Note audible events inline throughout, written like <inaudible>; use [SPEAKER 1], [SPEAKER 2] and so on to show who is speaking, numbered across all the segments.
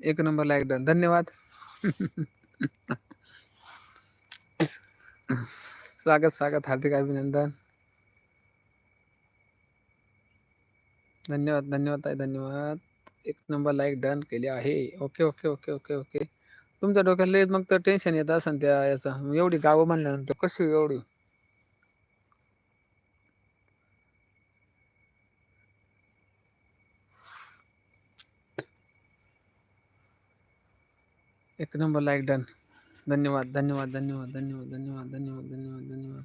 [SPEAKER 1] एक number like done. धन्यवाद. स्वागत स्वागत. हार्दिक अभिनंदन. धन्यवाद धन्यवाद ताई धन्यवाद. एक नंबर लाईक डन केले आहे. Okay okay okay okay okay. तुमच्या डोक्याला मग तर टेन्शन येत असेल त्या याचं. एवढी गावं म्हणल्यानंतर कशी एवढी? एक नंबर लाईक डन धन्यवाद धन्यवाद धन्यवाद धन्यवाद धन्यवाद धन्यवाद धन्यवाद धन्यवाद.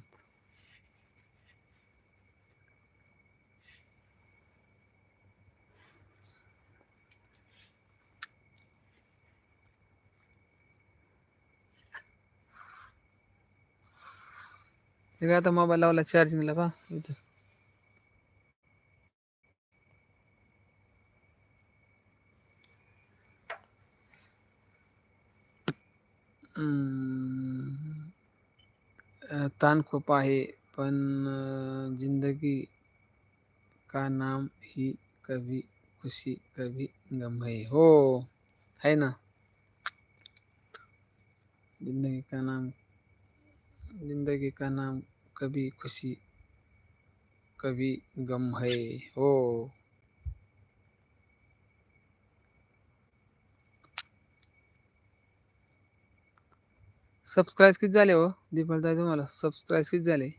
[SPEAKER 1] आता मोबाईल लावला चार्जिंगला पा इथं. ताण खूप आहे, पण ज़िंदगी का नाम ही कभी खुशी, कभी गम है. हो, है ना? ज़िंदगी का नाम, ज़िंदगी का नाम कभी खुशी, कभी गम है. हो. सबस्क्राईब किती झाले हो? दीपालताई तुम्हाला सबस्क्राईब किती झाले?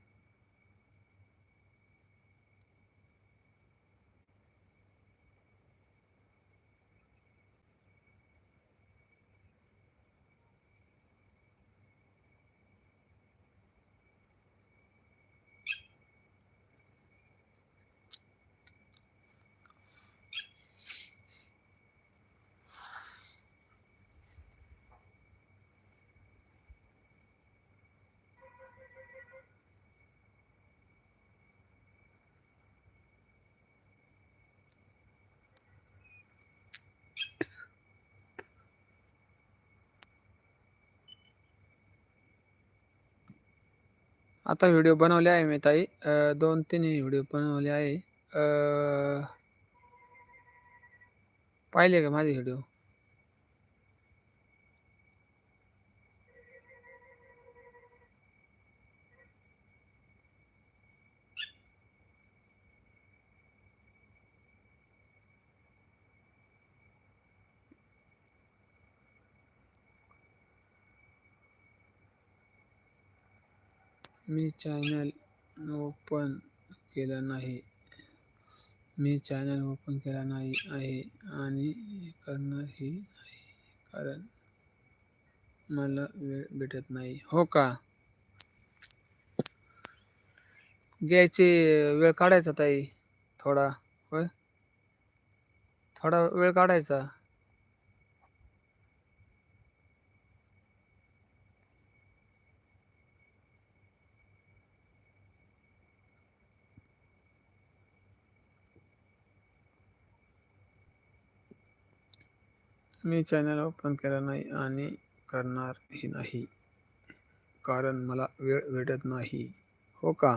[SPEAKER 1] आता व्हिडिओ बनवले आहे मी ताई. दोन तीन व्हिडिओ बनवले आहे. पाहिले का माझे व्हिडिओ मी चॅनल ओपन केलं नाही. मी चॅनल ओपन केला नाही आहे आणि करणारही नाही कारण मला वेळ भेटत नाही. हो का? घ्यायची वेळ काढायचा ताई थोडा. होय? थोडा वेळ काढायचा. मी चॅनल ओपन केला नाही आणि करणारही नाही. कारण मला वेळ भेटत नाही. हो का?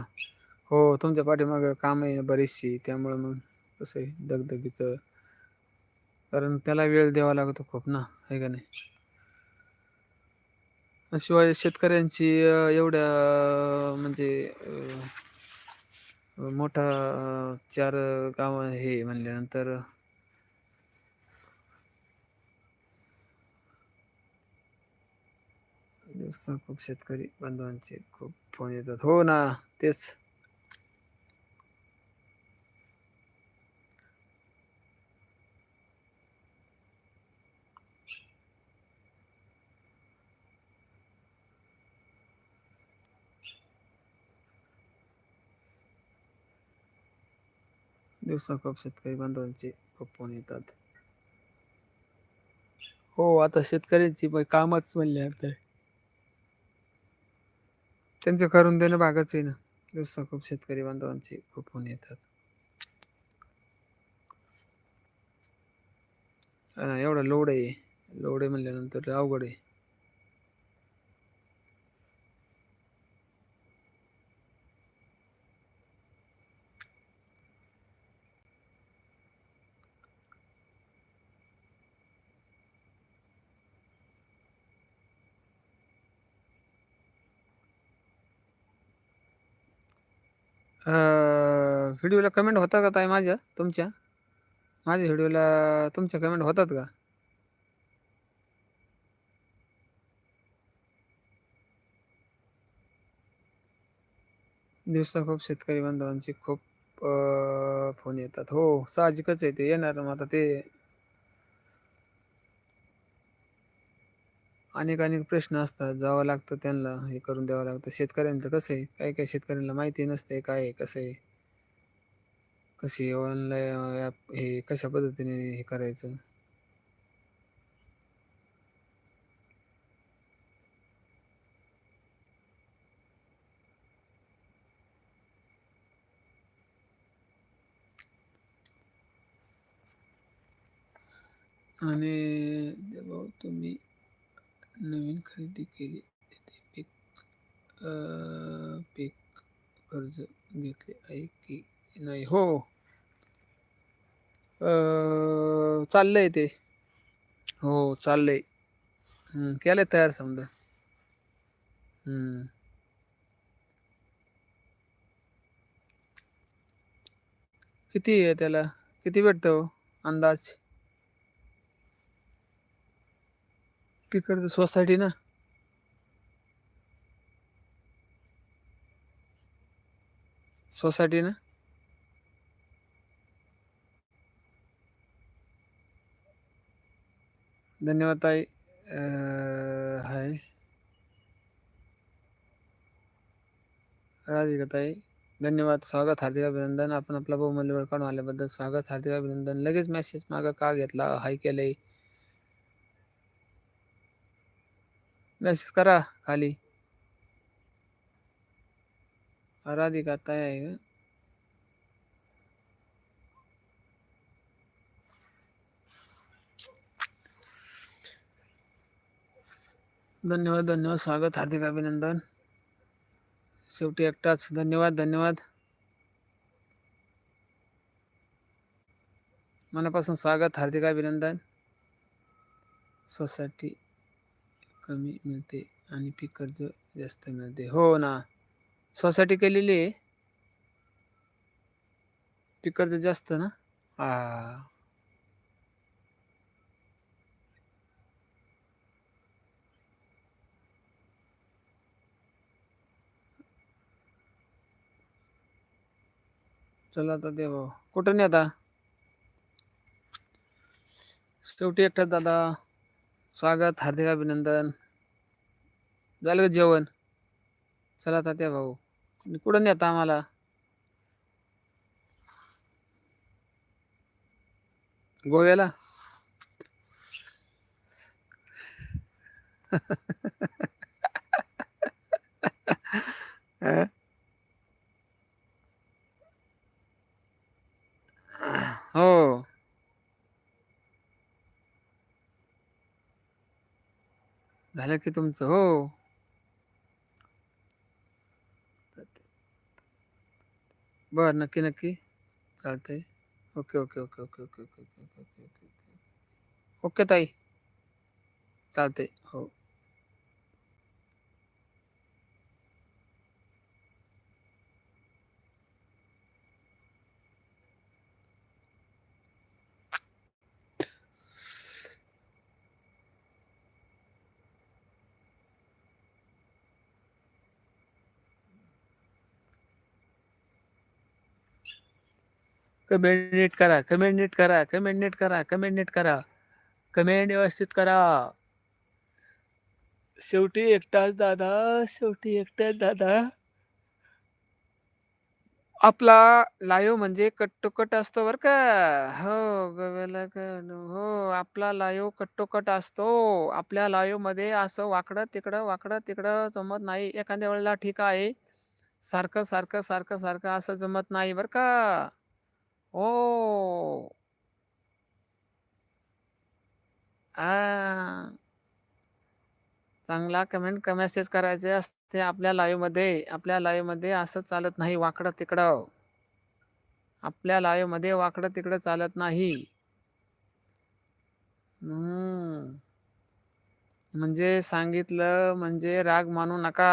[SPEAKER 1] हो तुमच्या पाठीमागं काम आहे बरीचशी त्यामुळं मग कसं आहे दगदगीचं? कारण त्याला वेळ द्यावा लागतो खूप ना आहे का नाही? शिवाय शेतकऱ्यांची एवढ्या म्हणजे मोठा चार गाव हे म्हणल्यानंतर दिवसा खूप शेतकरी बांधवांचे खूप फोन येतात. हो ना तेच. दिवसा खूप शेतकरी बांधवांचे खूप फोन येतात. हो आता शेतकऱ्यांची पण कामच म्हणले आता त्यांचं करून देणं भागच आहे ना. दिवस खूप शेतकरी बांधवांचे खूप होऊन येतात. एवढा लोड आहे. लोड आहे म्हणल्यानंतर अवघड आहे. व्हिडिओला कमेंट होतात का ताई माझ्या? तुमच्या? माझ्या व्हिडिओला तुमच्या कमेंट होतात का? दिवसा खूप शेतकरी बांधवांची खूप अ, फोन येतात. हो साहजिकच आहे ते. येणार मग आता ते अनेक अनेक प्रश्न असतात. जावं लागतं त्यांना हे करून द्यावं लागतं. शेतकऱ्यांचं कसं आहे? काही काही शेतकऱ्यांना माहिती नसते काय आहे? कसं आहे? कशी ऑनलाईन ॲप हे? कशा पद्धतीने हे करायचं? आणि भाऊ तुम्ही. नवीन खरेदी केली. ते पीक पीक कर्ज घेतले. आहे की नाही? हो. चाललंय ते. हो चाललंय. केलंय तयार समजा. किती आहे त्याला? किती भेटतं हो अंदाज? पीक सोसायटी ना. सोसायटी ना. धन्यवाद ताई. हाय. राधिका ताई धन्यवाद. स्वागत हार्दिक अभिनंदन. आपण आपला बहुमूल्य वेळ काढून आल्याबद्दल स्वागत हार्दिक अभिनंदन. लगेच मेसेज मागं का घेतला? हाय केलंय. मेसेज करा खाली हरा आहे का धन्यवाद धन्यवाद स्वागत हार्दिक अभिनंदन शेवटी एकटाच धन्यवाद धन्यवाद मनापासून स्वागत हार्दिक अभिनंदन सोसायटी कमी मिळते आणि पीक कर्ज जास्त मिळते. हो ना. सोसायटी केलेली आहे. पीक कर्ज जास्त ना? हा चला आता दे भाऊ कुठं नाही आता शेवटी एकटाच दादा. स्वागत हार्दिक अभिनंदन. झालं का जेवण? चला आता त्या भाऊ. कुठं नाही आता आम्हाला? गोव्याला? हो. झालं की तुमचं हो. बर नक्की नक्की चालतंय okay okay okay okay okay okay okay okay okay okay okay ताई चालतंय हो कमेंट नीट करा कमेंट नीट करा कमेंट नीट करा कमेंट नीट करा. कमेंट व्यवस्थित करा. शेवटी एकटाच दादा शेवटी एकटाच दादा. आपला लाईव्ह म्हणजे कट्टोकट असतो बरं का? हो गव्याला हो आपला लाईव्ह कट्टोकट असतो. आपल्या लाईव्हमध्ये असं वाकडं तिकडं वाकडं तिकडं जमत नाही. एखाद्या वेळेला ठीक आहे. सारखं सारखं सारखं सारखं असं जमत नाही बरं का? हो आ चांगला कमेंट मेसेज करायचे असते आपल्या लाईव्हमध्ये? आपल्या लाईव्हमध्ये असं चालत नाही वाकडं तिकडं. आपल्या लाईव्हमध्ये वाकडं तिकडं चालत नाही. हम्म. म्हणजे सांगितलं म्हणजे राग मानू नका.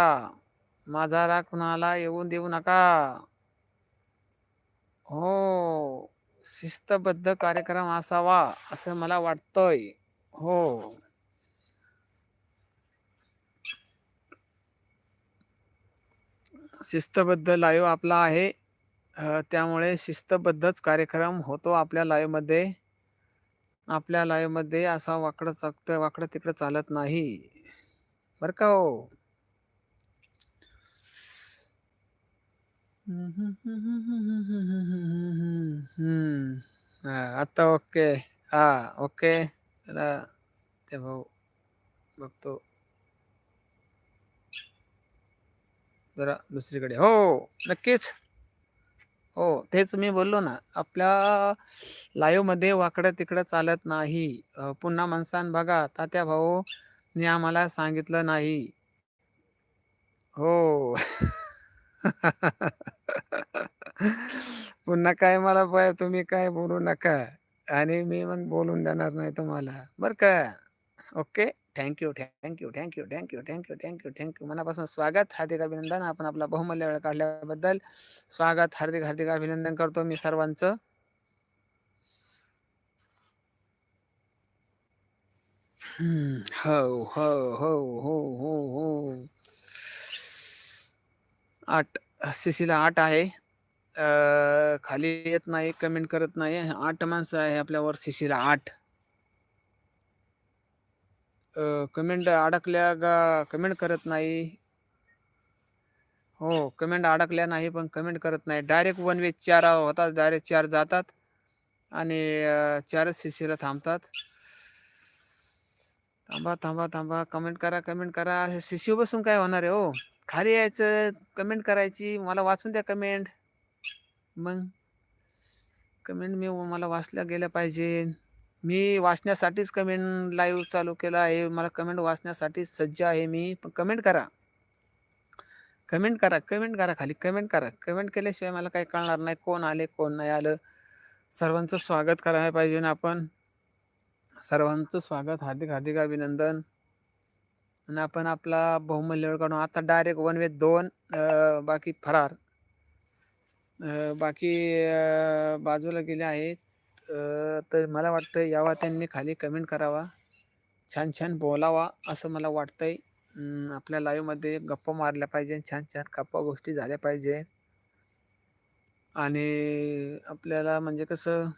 [SPEAKER 1] माझा राग कुणाला येऊन देऊ नका. हो शिस्तबद्ध कार्यक्रम असावा असं मला वाटतंय. हो. शिस्तबद्ध लाईव्ह आपला आहे. अ, त्यामुळे शिस्तबद्धच कार्यक्रम होतो आपल्या लाईव्हमध्ये आपल्या लाईव्हमध्ये असा वाकडं चकतं वाकडं तिकडं चालत नाही. बरं का हो हम्म. हा, आता ओके. हा ओके. चला ते भाऊ बघतो. जरा दुसरीकडे. हो नक्कीच. हो तेच मी बोललो ना आपल्या लाईव्हमध्ये वाकडं तिकडं चालत नाही. पुन्हा माणसान बघा तात्या भाऊ मी आम्हाला सांगितलं नाही. हो. <laughs> <laughs> पुन्हा काय मला पाय तुम्ही काय बोलू नका. आणि मी मग बोलून देणार नाही तुम्हाला. बरं का? Okay? Thank you thank you thank you thank you thank you thank you thank you मनापासून स्वागत हार्दिक अभिनंदन. आपण आपला बहुमूल्य वेळ काढल्याबद्दल स्वागत हार्दिक हार्दिक अभिनंदन करतो मी सर्वांचं. हो हो हो हो हो हो. आठ सीसीला आठ आहे. खाली येत नाही कमेंट करत नाही. आठ माणसं आहे आपल्यावर सीसीला आठ. कमेंट अडकल्या का कमेंट करत नाही. हो कमेंट अडकल्या नाही पण कमेंट करत नाही. डायरेक्ट वन वे चार होतात डायरेक्ट चार जातात. आणि चारच चारच सीसीला थांबतात. थांबा थांबा थांबा. कमेंट करा कमेंट करा. सी शिशू बसून काय होणार आहे हो? खाली यायचं कमेंट करायची मला वाचून द्या कमेंट मग कमेंट मी मला वाचल्या गेल्या पाहिजे. मी वाचण्यासाठीच कमेंट लाईव्ह चालू केला आहे. मला कमेंट वाचण्यासाठीच सज्ज आहे मी. पण कमेंट करा. कमेंट करा कमेंट करा खाली. कमेंट करा. कमेंट केल्याशिवाय मला काही कळणार नाही. कोण आले कोण नाही आलं. सर्वांचं स्वागत करायला पाहिजे ना आपण. सर्वांचं स्वागत हार्दिक हार्दिक अभिनंदन. आणि आपण आपला बहुमूल्य वेळ काढून आता डायरेक्ट वन वे दोन बाकी फरार. बाकी बाजूला गेले आहेत. तर मला वाटतं यावा त्यांनी खाली कमेंट करावा. छान छान बोलावा असं मला वाटतंय. आपल्या लाईव्हमध्ये गप्पा मारल्या पाहिजे छान छान गप्पा गोष्टी झाल्या पाहिजे. आणि आपल्याला म्हणजे कसं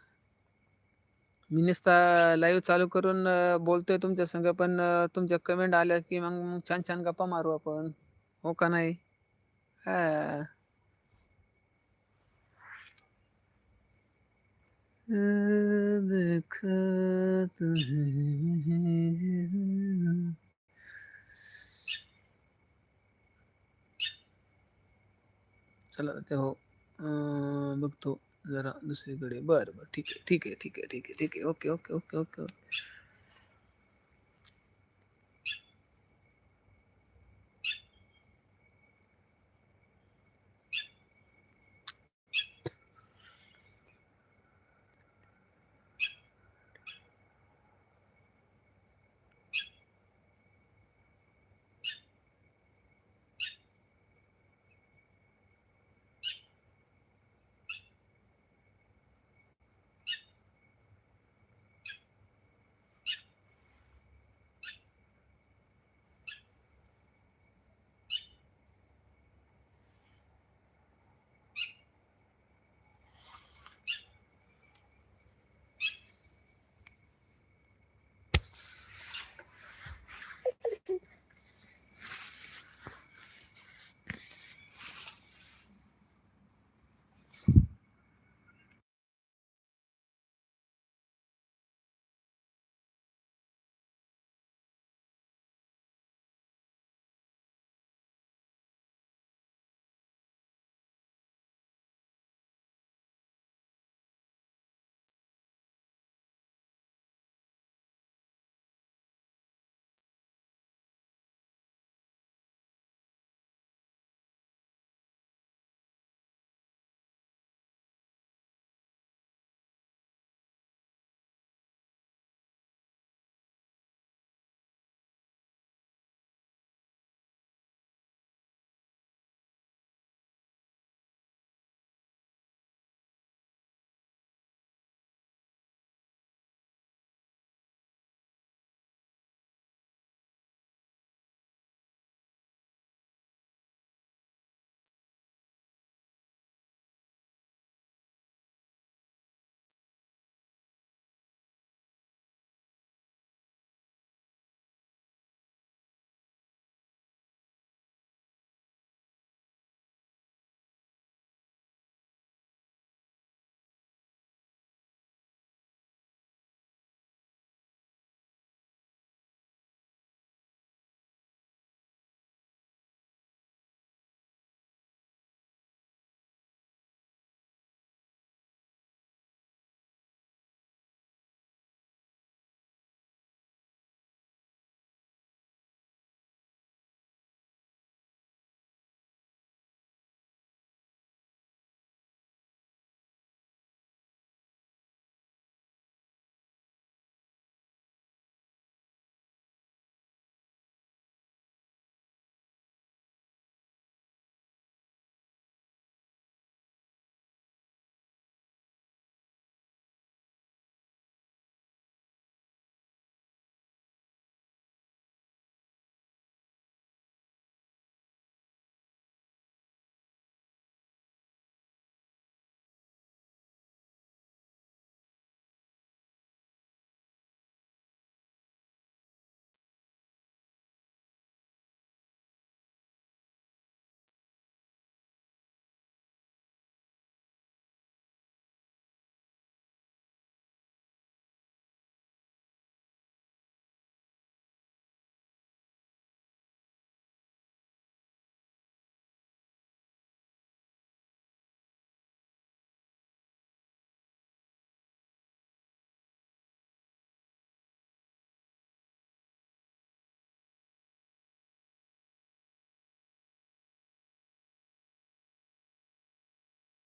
[SPEAKER 1] मी नुसता लाईव्ह चालू करून अ, बोलतोय तुमच्या संग पण अ, तुमच्या कमेंट आल्या की मग छान छान गप्पा मारू आपण हो का नाही हा. देखा तुम्हें. चला ते हो अं, बघतो जरा दुसरीकडे. बरं बरं. ठीक आहे ठीक आहे ठीक आहे ठीक आहे ठीक आहे. Okay okay okay okay okay.